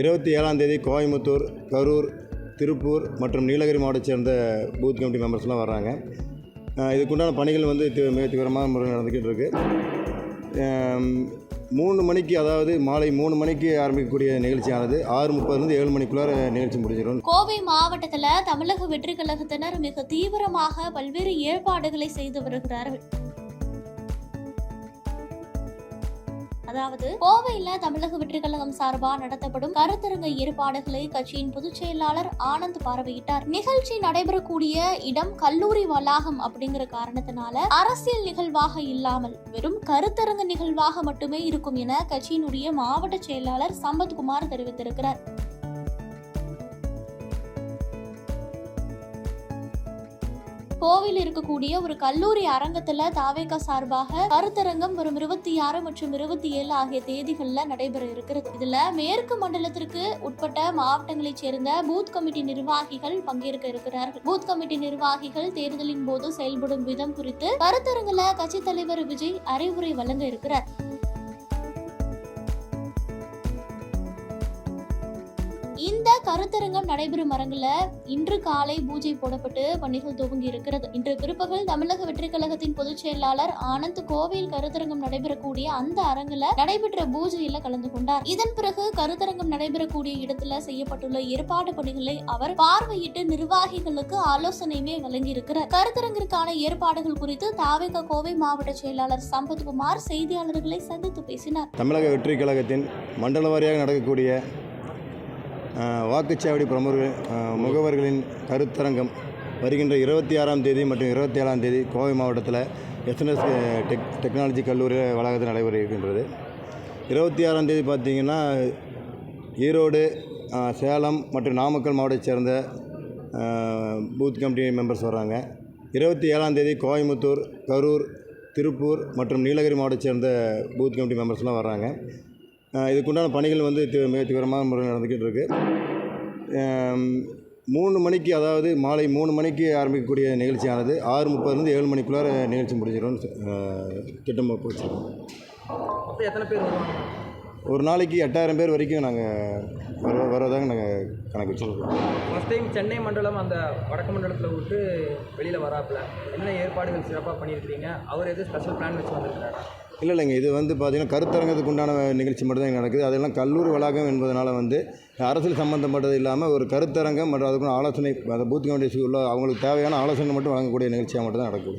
இருபத்தி ஏழாம் தேதி கோயம்புத்தூர் கரூர் திருப்பூர் மற்றும் நீலகிரி மாவட்டத்தை சேர்ந்த பூத் கமிட்டி மெம்பர்ஸ்லாம் வர்றாங்க. இதுக்குண்டான பணிகள் வந்து மிக தீவிரமான முறையில் நடந்துக்கிட்டு இருக்குது மூணு மணிக்கு அதாவது மாலை மூணு மணிக்கு ஆரம்பிக்கக்கூடிய நிகழ்ச்சியானது. ஆறு முப்பதுலேருந்து ஏழு மணிக்குள்ளார நிகழ்ச்சி முடிஞ்சிடும். கோவை மாவட்டத்தில் தமிழக வெற்றி கழகத்தினர் மிக தீவிரமாக பல்வேறு ஏற்பாடுகளை செய்து வருகிறார்கள். அதாவது கோவையில தமிழக வெற்றிக்கழகம் சார்பாக சார்பா நடத்தப்படும் கருத்தரங்க ஏற்பாடுகளை கட்சியின் பொதுச் செயலாளர் ஆனந்த் பார்வையிட்டார். நிகழ்ச்சி நடைபெறக்கூடிய இடம் கல்லூரி வளாகம் அப்படிங்கிற காரணத்தினால அரசியல் நிகழ்வாக இல்லாமல் வெறும் கருத்தரங்க நிகழ்வாக மட்டுமே இருக்கும் என கட்சியினுடைய மாவட்ட செயலாளர் சம்பத்குமார் தெரிவித்திருக்கிறார். கோவில் இருக்கக்கூடிய ஒரு கல்லூரி அரங்கத்துல தாவேகா சார்பாக கருத்தரங்கம் வரும் இருபத்தி ஆறு மற்றும் இருபத்தி ஏழு ஆகிய தேதிகள்ல நடைபெற இருக்கிறது. இதுல மேற்கு மண்டலத்திற்கு உட்பட்ட மாவட்டங்களைச் சேர்ந்த பூத் கமிட்டி நிர்வாகிகள் பங்கேற்க இருக்கிறார்கள். பூத் கமிட்டி நிர்வாகிகள் தேர்தலின் போது செயல்படும் விதம் குறித்து கருத்தரங்குல கட்சித் தலைவர் விஜய் அறிவுரை வழங்க இருக்கிறார். இந்த கருத்தரங்கம் நடைபெறும் அரங்குல இன்று காலை பூஜை போடப்பட்டு பணிகள் துவங்கி இருக்கிறது. இன்று பிற்பகல் தமிழக வெற்றி கழகத்தின் பொதுச் செயலாளர் ஆனந்த் கோவையில் கருத்தரங்கம் நடைபெறக்கூடிய அந்த அரங்குல நடைபெற்ற பூஜையில கலந்து கொண்டார். இதன் பிறகு கருத்தரங்கம் நடைபெறக்கூடிய இடத்துல செய்யப்பட்டுள்ள ஏற்பாடு பணிகளை அவர் பார்வையிட்டு நிர்வாகிகளுக்கு ஆலோசனையுமே வழங்கி இருக்கிறார் கருத்தரங்கிற்கான ஏற்பாடுகள் குறித்து தாவேக கோவை மாவட்ட செயலாளர் சம்பத்குமார் செய்தியாளர்களை சந்தித்து பேசினார். தமிழக வெற்றி கழகத்தின் மண்டல வாரியாக நடக்கக்கூடிய வாக்குச்சாவடி பிரமுகர்கள் முகவர்களின் கருத்தரங்கம் வருகின்ற இருபத்தி ஆறாம் தேதி மற்றும் இருபத்தி ஏழாம் தேதி கோவை மாவட்டத்தில் எஸ்என்எஸ் டெக் டெக்னாலஜி கல்லூரி வளாகத்தில் நடைபெற இருக்கின்றது. இருபத்தி ஆறாம் தேதி பார்த்திங்கன்னா ஈரோடு சேலம் மற்றும் நாமக்கல் மாவட்டத்தை சேர்ந்த பூத் கமிட்டி மெம்பர்ஸ் வர்றாங்க. இருபத்தி ஏழாம் தேதி கோயம்புத்தூர் கரூர் திருப்பூர் மற்றும் நீலகிரி மாவட்டத்தை சேர்ந்த பூத் கமிட்டி மெம்பர்ஸ்லாம் வர்றாங்க. இதுக்குண்டான பணிகள் வந்து தி- மிக தீவிரமான முறையில் நடந்துக்கிட்டு இருக்கு அம், மூணு மணிக்கு அதாவது மாலை மூணு மணிக்கு ஆரம்பிக்கக்கூடிய நிகழ்ச்சியானது ஆறு முப்பதுலேருந்து ஏழு மணிக்குள்ளார நிகழ்ச்சி முடிஞ்சிடும் திட்டம் போச்சு மொத்தம் எத்தனை பேர் வருவாங்க? ஒரு நாளைக்கு எட்டாயிரம் பேர் வரைக்கும் நாங்கள் வர வரதாக நாங்கள் கணக்கு வச்சுருக்கோம். ஃபஸ்ட் டைம் சென்னை மண்டலம் அந்த வடக்கு மண்டலத்தில் விட்டு வெளியில் வராப்புல என்ன ஏற்பாடுகள் சிறப்பாக பண்ணியிருக்கிறீங்க? அவர் எதுவும் ஸ்பெஷல் பிளான் வச்சு வந்திருக்கிறாரா? இல்லை இல்லைங்க இது வந்து பார்த்திங்கன்னா கருத்தரங்கத்துக்கு உண்டான நிகழ்ச்சி மட்டும்தான் இங்க நடக்குது. அதெல்லாம் கல்லூரி வளாகம் என்பதனால் வந்து அரசியல் சம்மந்தப்பட்டது இல்லாமல் ஒரு கருத்தரங்கம் மற்றும் அதுக்குள்ள ஆலோசனை அந்த பூத் கமிட்டி உள்ள அவங்களுக்கு தேவையான ஆலோசனை மட்டும் வழங்கக்கூடிய நிகழ்ச்சியாக மட்டும் தான் நடக்குது.